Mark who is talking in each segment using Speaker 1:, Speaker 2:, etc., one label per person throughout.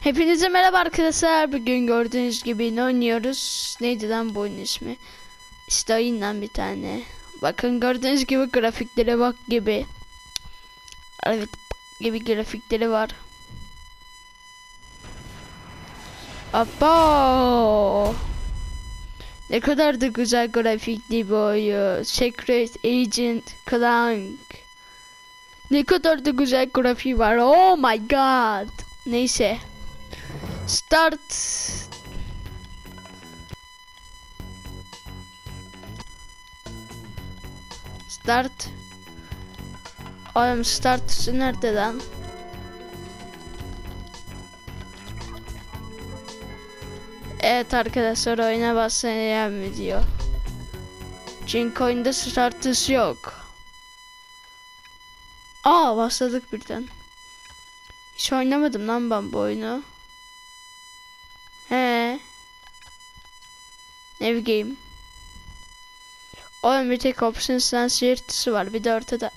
Speaker 1: Hepinize merhaba arkadaşlar. Bugün gördüğünüz gibi ne oynuyoruz? Neydi lan bu oyun ismi? İşte oyundan bir tane. Bakın gördüğünüz gibi grafiklere bak gibi. Evet gibi grafikleri var. Abo! Ne kadar da güzel grafikli bir oyun. Secret Agent Clank. Ne kadar da güzel grafiği var. Oh my god. Neyse. Start. Start. Oğlum start nerede lan? Evet arkadaşlar oyuna mı diyor. Çünkü oyunda start tuşu yok. Aa başladık birden. Hiç oynamadım lan ben bu oyunu. He. Ev game. Oğlum bir tek options tuşu var. Bir de ortada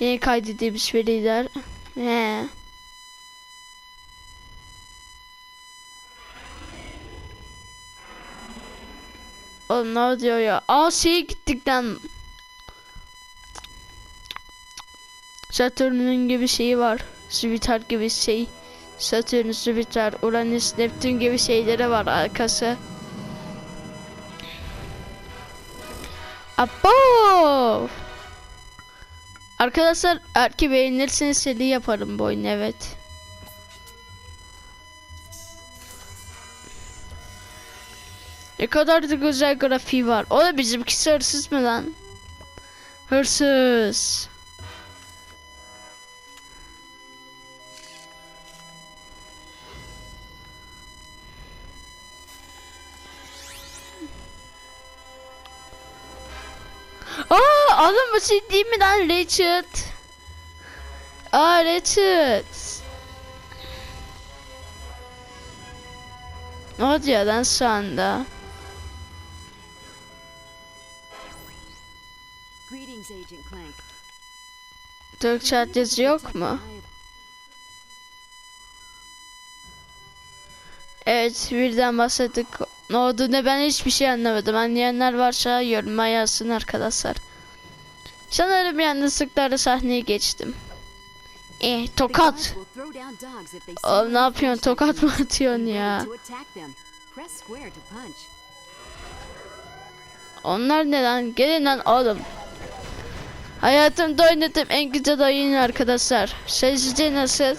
Speaker 1: yeni kaydedilmiş veriler. He. Oğlum ne oluyor ya? Aa şeye gittik lan. Satürn'ün gibi şeyi var. Jüpiter gibi şey. Satürn, Jüpiter, Uranüs, Neptün gibi şeyleri var arkası. Abo! Arkadaşlar eğer ki beğenirseniz seri yaparım bu oyunu evet. Ne kadar da güzel grafiği var. O da bizimkisi hırsız mı lan? Hırsız. Oğlum bu şey değil mi lan Richard? Aa Richard. Ne oluyor lan şu anda? Türkçe adresi yok mu? Evet birden bahsettik. Ne oldu ne ben hiçbir şey anlamadım. Anlayanlar varsa yoruma yazsın arkadaşlar. Sanırım yanlışlıkla sahneye geçtim. Eh tokat. Oğlum ne yapıyorsun tokat mı atıyorsun ya? Onlar ne lan? Gelin lan oğlum. Hayatımda oynadığım en güzel oyun arkadaşlar. Sizce nasıl?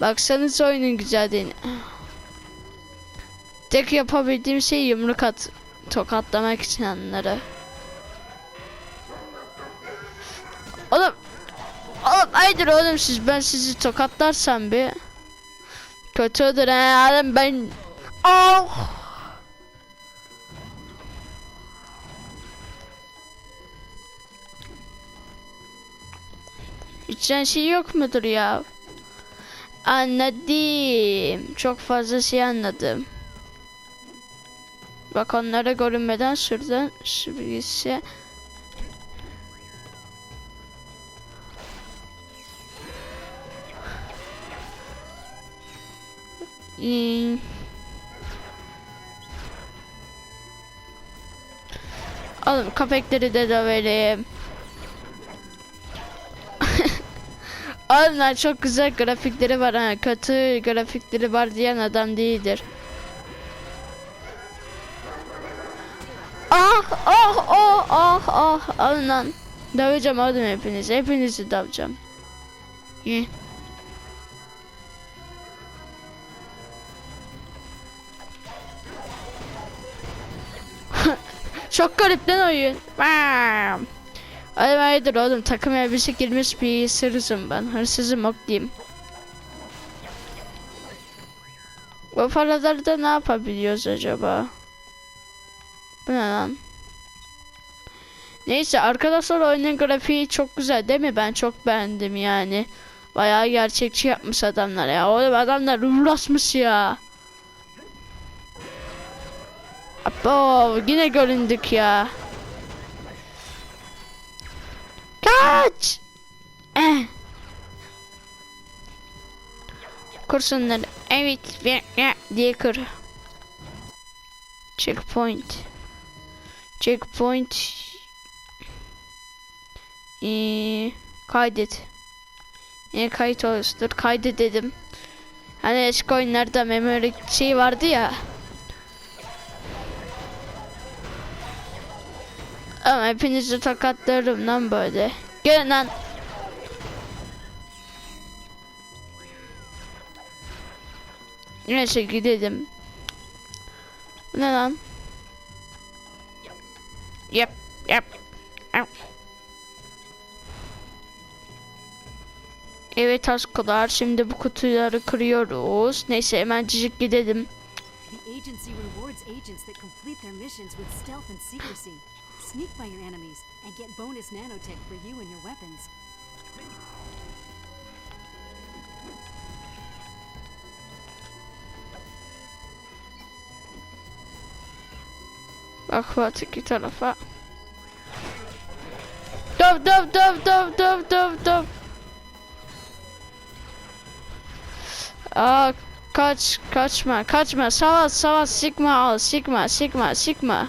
Speaker 1: Baksanız oyunun güzelliğine. Tek yapabildiğim şey yumruk at tokatlamak için onları. Haydır oğlum siz ben sizi tokatlarsam bir kötü olur he oğlum ben Oh! İçen şey yok mudur ya? Anladım. Çok fazla şey anladım. Bak onlara görünmeden şuradan şurası. Hmm. Oğlum köpekleri de döverim. Onlar çok güzel grafikleri var ha. Kötü grafikleri var diyen adam değildir. Ah ah ah ah ah alın lan. Döveceğim oğlum hepinizi. Hepinizi döveceğim. İyi. Çok garip lan oyun. Bam. Ay hayırdır oğlum takım elbise girmiş bir hırsızım ben. Hırsızım ok diyeyim. Bu paralarda ne yapabiliyoruz acaba? Bu ne lan? Neyse arkadaşlar oyunun grafiği çok güzel değil mi? Ben çok beğendim yani. Bayağı gerçekçi yapmış adamlar ya. Oğlum adamlar uğraşmış ya. Abo yine göründük ya. Kaç! Eh. Kursunları. Evet. Ve diye kır. Checkpoint. Checkpoint. Ee, kaydet. Ee, kayıt oluştur. Kaydet dedim. Hani eski oyunlarda memory şey vardı ya. Ama hepinizi tokatlarım lan böyle. Gelin lan. Neyse gidelim. Bu ne lan? Yap yap. Yap. Evet aşklar şimdi bu kutuları kırıyoruz. Neyse hemencik gidelim.
Speaker 2: The agency rewards agents that complete their missions with stealth and secrecy. sneak by your enemies and get bonus nanotech for you and your weapons.
Speaker 1: Ach, what a telefa. Dove, dove, dove, dove, dove, dove, catch ah, catch kaç, catch kaçma. Savaş, savaş, sigma al,
Speaker 2: sigma, sigma,
Speaker 1: sigma.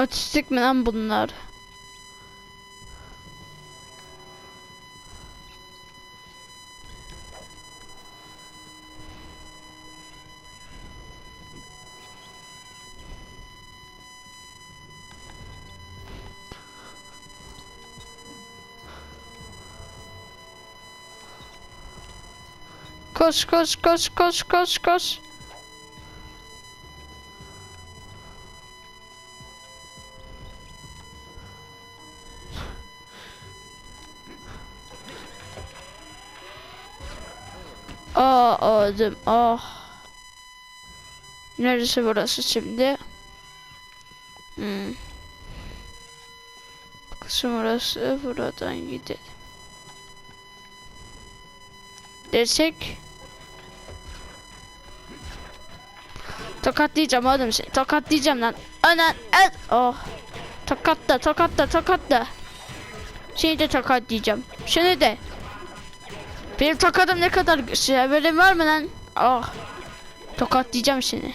Speaker 1: Otistik mi lan bunlar? Koş koş koş koş koş koş. Öldüm. Ah. Neresi burası şimdi? Hmm. Kısım burası. Buradan gidelim. Desek. Tokatlayacağım oğlum seni. Tokatlayacağım lan. Anan. El. Oh. Tokatla tokatla tokatla. Seni de tokatlayacağım. Seni de. Benim tokatım ne kadar şey haberin var mı lan? Oh. Tokatlayacağım seni.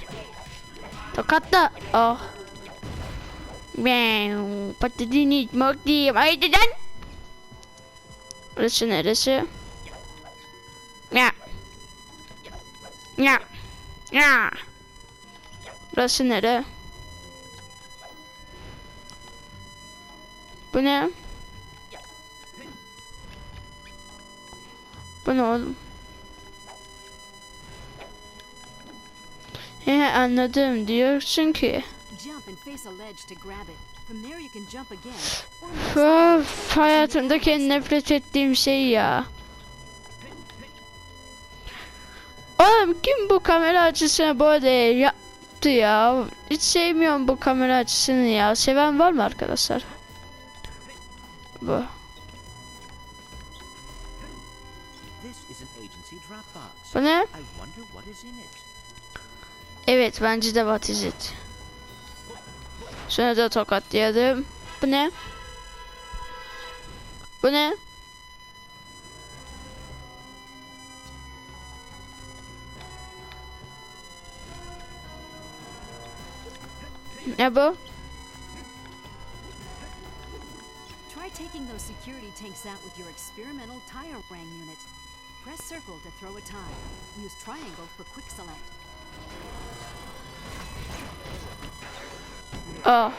Speaker 1: Tokatla. Oh. Ben patatini smokleyeyim. Haydi lan. Burası neresi? Ya. Ya. Ya. Burası nere? Bu ne? Bu ne oğlum? He anladım diyorsun ki. Öf, hayatımdaki nefret ettiğim şey ya. Oğlum kim bu kamera açısını böyle yaptı ya? Hiç sevmiyorum bu kamera açısını ya. Seven var mı arkadaşlar? Bu. Bu ne?
Speaker 3: I wonder what is in it.
Speaker 1: Evet bence de batiz et. Şunu da tokatlayalım. Bu ne? Bu ne? Ne bu?
Speaker 2: Try taking those security tanks out with your experimental tire rang unit. Press circle to throw a tire. Use triangle for quick select.
Speaker 1: Aa.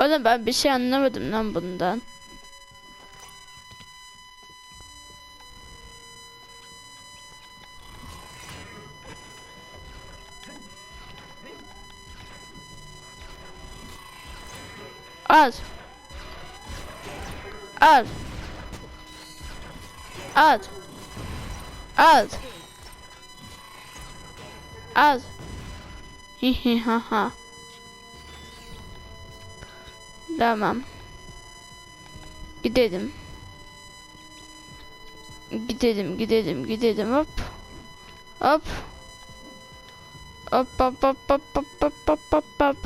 Speaker 1: Oğlum ben bir şey anlamadım lan bundan. Al. Al. Al. Al. Al. Hi hi ha ha. Tamam. Gidelim. Gidelim, gidelim, gidelim. Hop. Hop. Hop hop hop hop hop hop hop hop hop.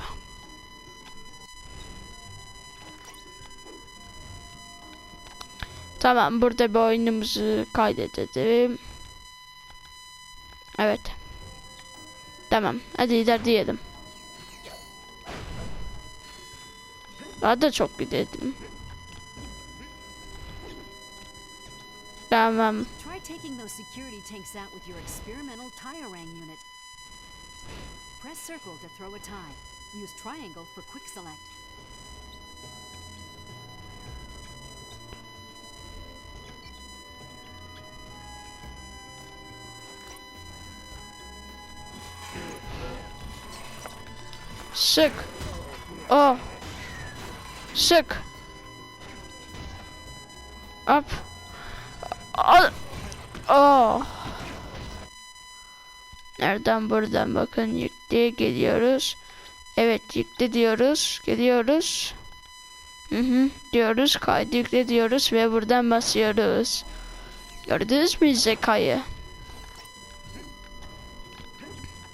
Speaker 1: Tamam burada bir oyunumuzu kaydedelim. Evet. Tamam hadi ilerleyelim. Daha da çok gidelim. Tamam.
Speaker 2: Press circle to throw a tie. Use triangle for quick select.
Speaker 1: Sık. Oh. Sık. Hop. Al. Oh. Nereden buradan bakın yükleye geliyoruz. Evet yükle diyoruz. Geliyoruz. Hı hı diyoruz. Kaydı yükle diyoruz ve buradan basıyoruz. Gördünüz mü zekayı?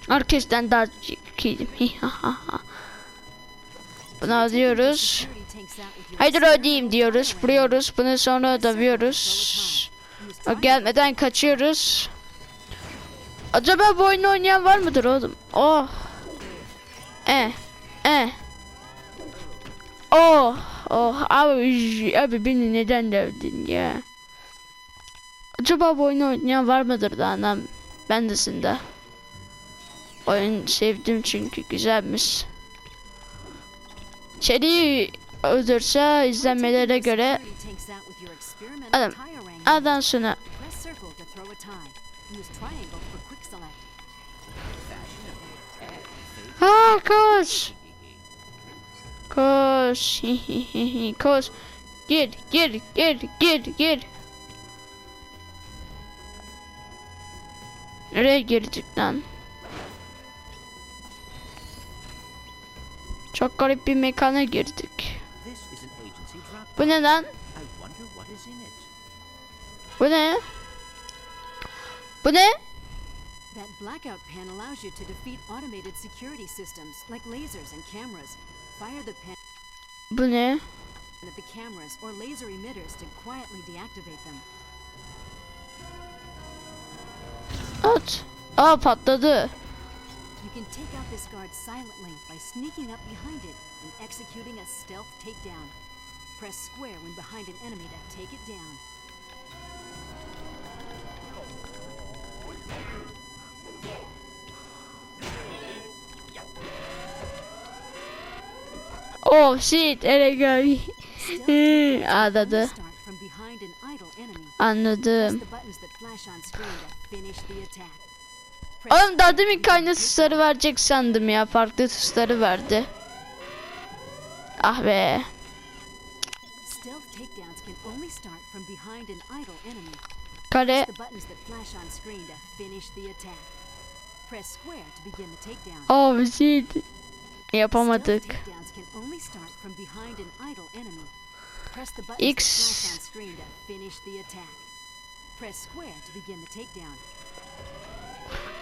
Speaker 1: Herkesten daha zekiydim. Bunu alıyoruz. Haydi ödeyeyim diyoruz. Vuruyoruz. Bunu sonra.
Speaker 2: Use
Speaker 1: O gelmeden kaçıyoruz. Acaba bu oyunu oynayan var mıdır oğlum? Oh. Eh. Eh. Oh. Oh. Abi, abi beni neden dövdün ya? Acaba bu oyunu oynayan var mıdır da anam? Ben de oyun sevdim çünkü güzelmiş. Seri öldürse izlenmelere göre adam
Speaker 2: adam sonra
Speaker 1: Ha koş. Koş. koş. Gir, gir, gir, gir, gir. Nereye girdik lan? Çok garip bir mekana girdik. Bu ne lan? Bu ne? Bu ne?
Speaker 2: That blackout pan allows you to defeat automated security systems like lasers and cameras. Fire the pan
Speaker 1: Bu ne?
Speaker 2: at the cameras or laser emitters to quietly deactivate them.
Speaker 1: At. Aa patladı.
Speaker 2: You can take out this guard silently by sneaking up behind it and executing a stealth takedown. Press square when behind an enemy to take it down.
Speaker 1: Oh shit. Ele gel.
Speaker 2: Stealth takedowns can
Speaker 1: Anladı.
Speaker 2: only start from behind an idle enemy. Press
Speaker 1: Anladım. Oğlum daha demin
Speaker 2: kayna
Speaker 1: tuşları verecek sandım ya. Farklı tuşları verdi. Ah be. Kare. Oh bir. Yapamadık. X.
Speaker 2: Press.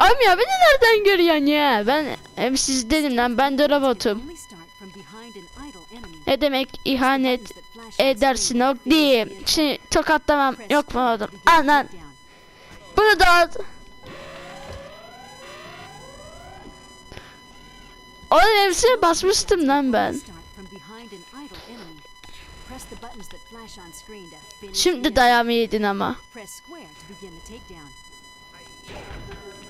Speaker 1: Abi ya beni nereden görüyorsun ya? Ben hem siz dedim lan ben de robotum. Ne demek ihanet edersin o diyeyim. Şimdi tokatlamam yok mu oğlum? Anan. Bunu da at. Oğlum hepsine basmıştım lan ben.
Speaker 2: Start from behind an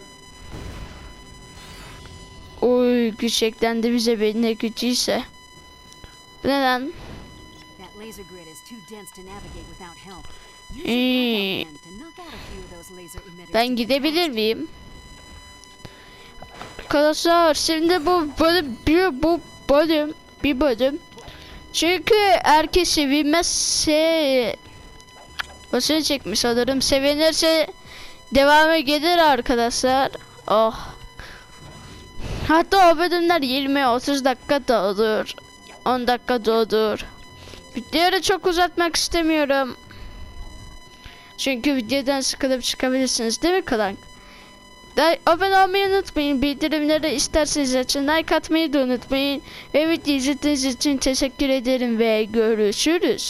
Speaker 1: güç eklendi bize
Speaker 2: beline gücü ise. Neden?
Speaker 1: Ben gidebilir miyim? Arkadaşlar şimdi bu bölüm bir bu bölüm bir bölüm. Çünkü erkek sevilmezse basını çekmiş sanırım. Sevinirse devamı gelir arkadaşlar. Oh. Hatta o bölümler 20-30 dakika da olur. 10 dakika da olur. Videoları çok uzatmak istemiyorum. Çünkü videodan sıkılıp çıkabilirsiniz değil mi Kalank? Abone olmayı unutmayın. Bildirimleri isterseniz açın. Like atmayı da unutmayın. Ve video izlediğiniz için teşekkür ederim ve görüşürüz.